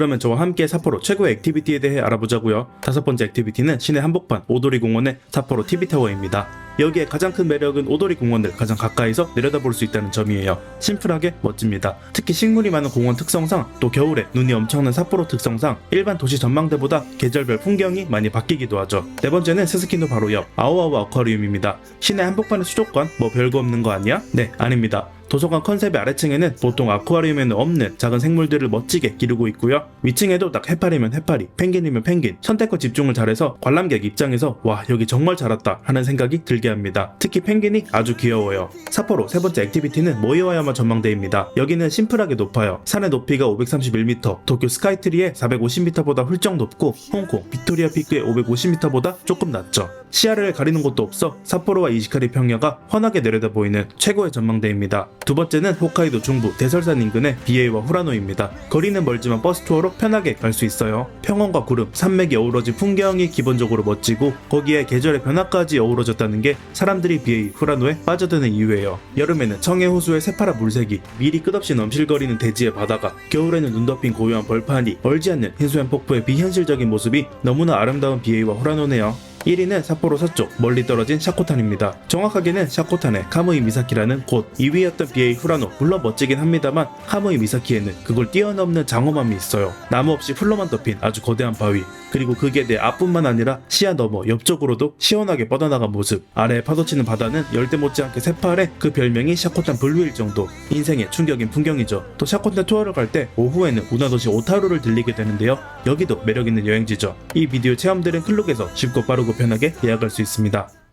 그러면 저와 함께 삿포로 최고의 액티비티에 대해 알아보자고요. 다섯 번째 액티비티는 시내 한복판 오도리 공원의 삿포로 TV타워입니다. 여기에 가장 큰 매력은 오도리 공원을 가장 가까이서 내려다볼 수 있다는 점이에요. 심플하게 멋집니다. 특히 식물이 많은 공원 특성상 또 겨울에 눈이 엄청난 삿포로 특성상 일반 도시 전망대보다 계절별 풍경이 많이 바뀌기도 하죠. 네 번째는 스스키노 바로 옆 아오아오 아쿠아리움입니다. 시내 한복판의 수족관 뭐 별거 없는 거 아니야? 네 아닙니다. 도서관 컨셉의 아래층에는 보통 아쿠아리움에는 없는 작은 생물들을 멋지게 기르고 있고요. 위층에도 딱 해파리면 해파리, 펭귄이면 펭귄, 선택과 집중을 잘해서 관람객 입장에서 와 여기 정말 잘 왔다 하는 생각이 들게 합니다. 특히 펭귄이 아주 귀여워요. 삿포로 세 번째 액티비티는 모이와야마 전망대입니다. 여기는 심플하게 높아요. 산의 높이가 531m, 도쿄 스카이트리의 450m보다 훌쩍 높고 홍콩 빅토리아 피크의 550m보다 조금 낮죠. 시야를 가리는 곳도 없어 삿포로와 이시카리 평야가 환하게 내려다 보이는 최고의 전망대입니다. 두 번째는 홋카이도 중부 대설산 인근의 비에이와 후라노입니다. 거리는 멀지만 버스 투어로 편하게 갈 수 있어요. 평원과 구름, 산맥이 어우러진 풍경이 기본적으로 멋지고 거기에 계절의 변화까지 어우러졌다는 게 사람들이 비에이 후라노에 빠져드는 이유예요. 여름에는 청해 호수의 새파란 물색이 미리 끝없이 넘실거리는 대지의 바다가 겨울에는 눈 덮인 고요한 벌판이 멀지 않는 해수연 폭포의 비현실적인 모습이 너무나 아름다운 비에이와 후라노네요. 1위는 삿포로 서쪽 멀리 떨어진 샤코탄입니다. 정확하게는 샤코탄의 카무이 미사키라는 곳 2위였던 BA 후라노 물론 멋지긴 합니다만 카무이 미사키에는 그걸 뛰어넘는 장엄함이 있어요. 나무 없이 풀로만 덮인 아주 거대한 바위 그리고 그게 내 앞뿐만 아니라 시야 너머 옆쪽으로도 시원하게 뻗어나간 모습 아래에 파도치는 바다는 열대 못지않게 새파래 그 별명이 샤코탄 블루일 정도 인생의 충격인 풍경이죠. 또 샤코탄 투어를 갈 때 오후에는 운하도시 오타루를 들리게 되는데요. 여기도 매력있는 여행지죠. 이 비디오 체험들은 클룩에서 쉽고 빠르고 편하게 예약할 수 있습니다.